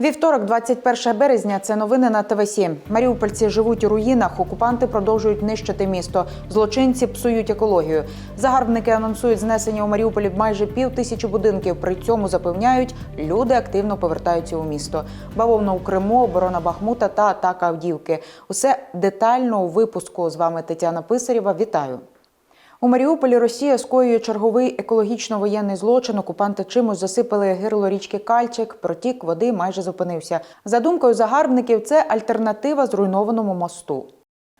Вівторок, 21 березня. Це новини на ТВ 7 Маріупольці живуть у руїнах. Окупанти продовжують нищити місто. Злочинці псують екологію. Загарбники анонсують знесення у Маріуполі майже пів тисячі будинків. При цьому запевняють, люди активно повертаються у місто. Бавовна у Криму, оборона Бахмута та атака Авдіївки. Усе детально у випуску. З вами Тетяна Писарєва. Вітаю. У Маріуполі Росія скоює черговий екологічно-воєнний злочин. Окупанти чимось засипали гирло річки Кальчик. Протік води майже зупинився. За думкою загарбників, це альтернатива зруйнованому мосту.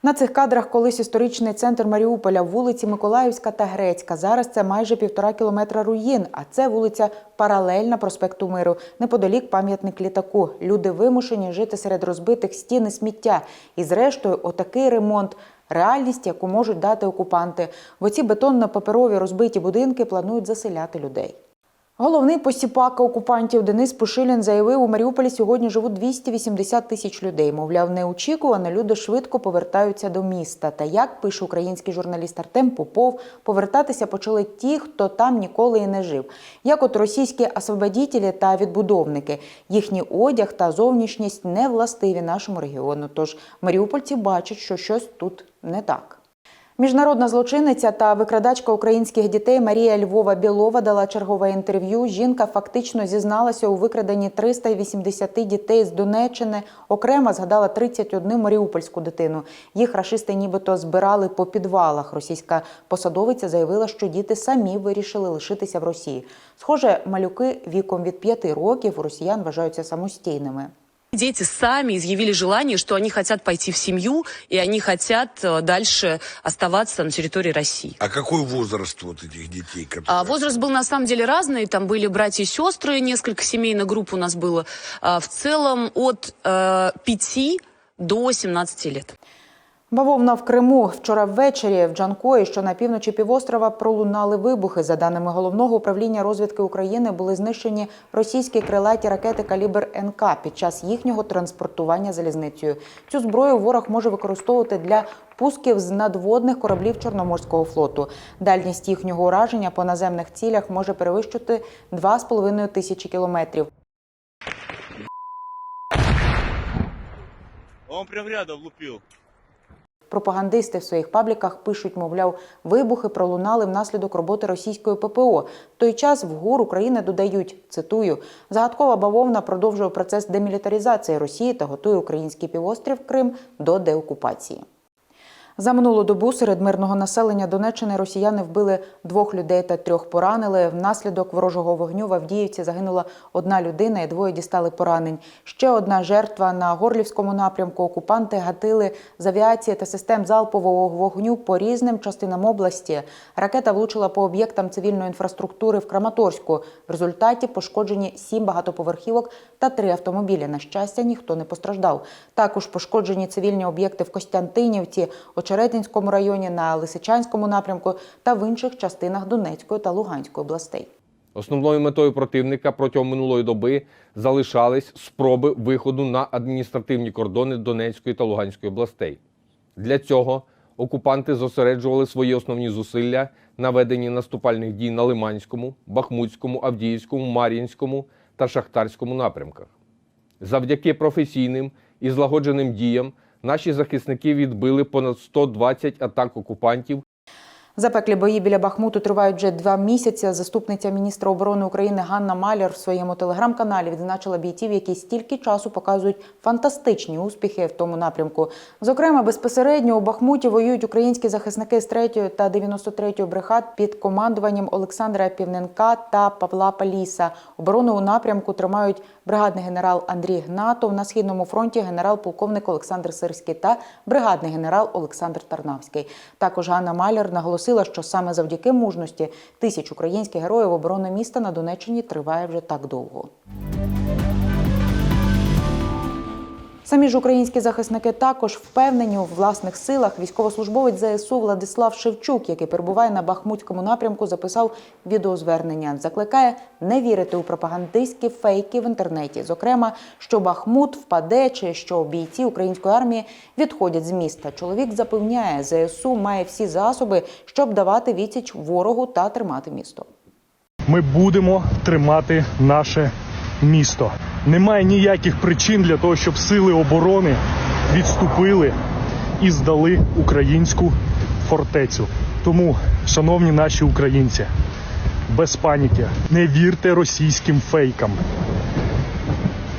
На цих кадрах колись історичний центр Маріуполя, вулиці Миколаївська та Грецька. Зараз це майже півтора кілометра руїн, а це вулиця паралельна проспекту Миру, неподалік пам'ятник літаку. Люди вимушені жити серед розбитих стін і сміття. І зрештою, отакий ремонт. Реальність, яку можуть дати окупанти. В оці бетонно-паперові розбиті будинки планують заселяти людей. Головний посіпака окупантів Денис Пушилін заявив, у Маріуполі сьогодні живуть 280 тисяч людей. Мовляв, неочікувано люди швидко повертаються до міста. Та як пише український журналіст Артем Попов, повертатися почали ті, хто там ніколи і не жив. Як от російські освободітелі та відбудовники. Їхній одяг та зовнішність не властиві нашому регіону. Тож маріупольці бачать, що щось тут не так. Міжнародна злочинниця та викрадачка українських дітей Марія Львова Білова дала чергове інтерв'ю. Жінка фактично зізналася у викраденні 380 дітей з Донеччини. Окремо згадала 31 маріупольську дитину. Їх рашисти нібито збирали по підвалах. Російська посадовиця заявила, що діти самі вирішили лишитися в Росії. Схоже, малюки віком від 5 років росіян вважаються самостійними. Дети сами изъявили желание, что они хотят пойти в семью, и они хотят э, дальше оставаться на территории России. А какой возраст вот этих детей? Которые... А возраст был на самом деле разный. Там были братья и сестры, несколько семейных групп у нас было. А в целом от э, 5 до 17 лет. Бавовна в Криму вчора ввечері в Джанкої, що на півночі півострова, пролунали вибухи. За даними головного управління розвідки України, були знищені російські крилаті ракети калібр НК під час їхнього транспортування залізницею. Цю зброю ворог може використовувати для пусків з надводних кораблів Чорноморського флоту. Дальність їхнього ураження по наземних цілях може перевищити 2,5 тисячі кілометрів. Он прям рядом лупил. Пропагандисти в своїх пабліках пишуть, мовляв, вибухи пролунали внаслідок роботи російської ППО. В той час в ГУР України додають, цитую, загадкова бавовна продовжує процес демілітаризації Росії та готує український півострів Крим до деокупації. За минулу добу серед мирного населення Донеччини росіяни вбили двох людей та трьох поранили. Внаслідок ворожого вогню в Авдіївці загинула одна людина і двоє дістали поранень. Ще одна жертва на Горлівському напрямку. Окупанти гатили з авіації та систем залпового вогню по різним частинам області. Ракета влучила по об'єктам цивільної інфраструктури в Краматорську. В результаті пошкоджені сім багатоповерхівок та три автомобілі. На щастя, ніхто не постраждав. Також пошкоджені цивільні об'єкти в Костянтинівці, Очеретинському районі, на Лисичанському напрямку та в інших частинах Донецької та Луганської областей. Основною метою противника протягом минулої доби залишались спроби виходу на адміністративні кордони Донецької та Луганської областей. Для цього окупанти зосереджували свої основні зусилля на веденні наступальних дій на Лиманському, Бахмутському, Авдіївському, Мар'їнському та Шахтарському напрямках. Завдяки професійним і злагодженим діям наші захисники відбили понад 120 атак окупантів Запеклі бої біля Бахмуту тривають вже два місяці. Заступниця міністра оборони України Ганна Маляр в своєму телеграм-каналі відзначила бійців, які стільки часу показують фантастичні успіхи в тому напрямку. Зокрема, безпосередньо у Бахмуті воюють українські захисники з 3 та 93 бригад під командуванням Олександра Півненка та Павла Паліса. Оборону у напрямку тримають бригадний генерал Андрій Гнатов на східному фронті, генерал-полковник Олександр Сирський та бригадний генерал Олександр Тарнавський. Також Ганна Маляр наголосила, що саме завдяки мужності тисяч українських героїв оборони міста на Донеччині триває вже так довго. Самі ж українські захисники також впевнені у власних силах. Військовослужбовець ЗСУ Владислав Шевчук, який перебуває на Бахмутському напрямку, записав відеозвернення. Закликає не вірити у пропагандистські фейки в інтернеті. Зокрема, що Бахмут впаде чи що бійці української армії відходять з міста. Чоловік запевняє, ЗСУ має всі засоби, щоб давати відсіч ворогу та тримати місто. Ми будемо тримати наше місто. Немає ніяких причин для того, щоб сили оборони відступили і здали українську фортецю. Тому, шановні наші українці, без паніки, не вірте російським фейкам.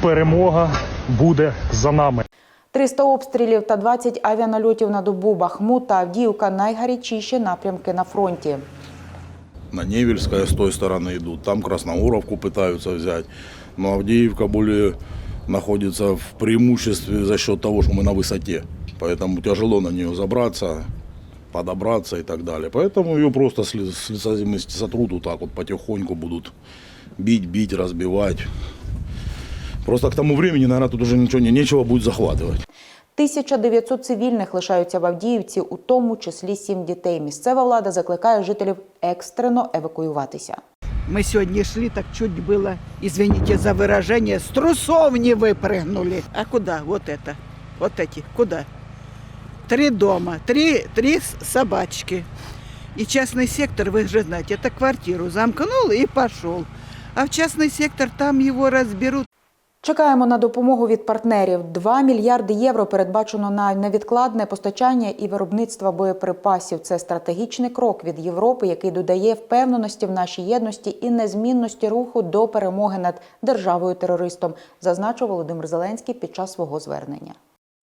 Перемога буде за нами. 300 обстрілів та 20 авіанальотів на добу Бахмут та Авдіївка найгарячіші напрямки на фронті. На Невельское с той стороны идут. Там Красногоровку пытаются взять Но Авдеевка более находится в преимуществе за счет того, что мы на высоте. Поэтому тяжело на нее забраться, подобраться и так далее. Поэтому ее просто с ли- с лица земли сотрут вот так вот потихоньку будут бить, бить, разбивать. Просто к тому времени, наверное, тут уже ничего не, нечего будет захватывать. 1900 цивільних лишаються в Авдіївці, у тому числі сім дітей. Місцева влада закликає жителів екстрено евакуюватися. Мы сегодня шли, так чуть было, извините за выражение, с трусов не выпрыгнули. А куда? Вот это. Вот эти. Куда? Три дома, три, три собачки. И частный сектор, вы же знаете, это квартиру замкнул и пошел. А в частный сектор там его разберут. Чекаємо на допомогу від партнерів. 2 мільярди євро передбачено на невідкладне постачання і виробництво боєприпасів. Це стратегічний крок від Європи, який додає впевненості в нашій єдності і незмінності руху до перемоги над державою терористом, зазначив Володимир Зеленський під час свого звернення.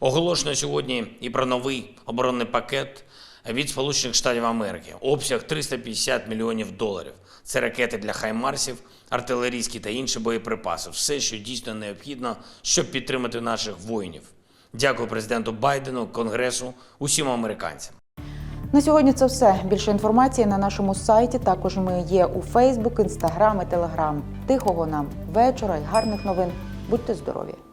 Оголошено сьогодні і про новий оборонний пакет від Сполучених Штатів Америки. Обсяг 350 мільйонів доларів. Це ракети для хаймарсів, артилерійські та інші боєприпаси. Все, що дійсно необхідно, щоб підтримати наших воїнів. Дякую президенту Байдену, Конгресу, усім американцям. На сьогодні це все. Більше інформації на нашому сайті. Також ми є у Фейсбук, Інстаграм і Телеграм. Тихого нам вечора і гарних новин. Будьте здорові!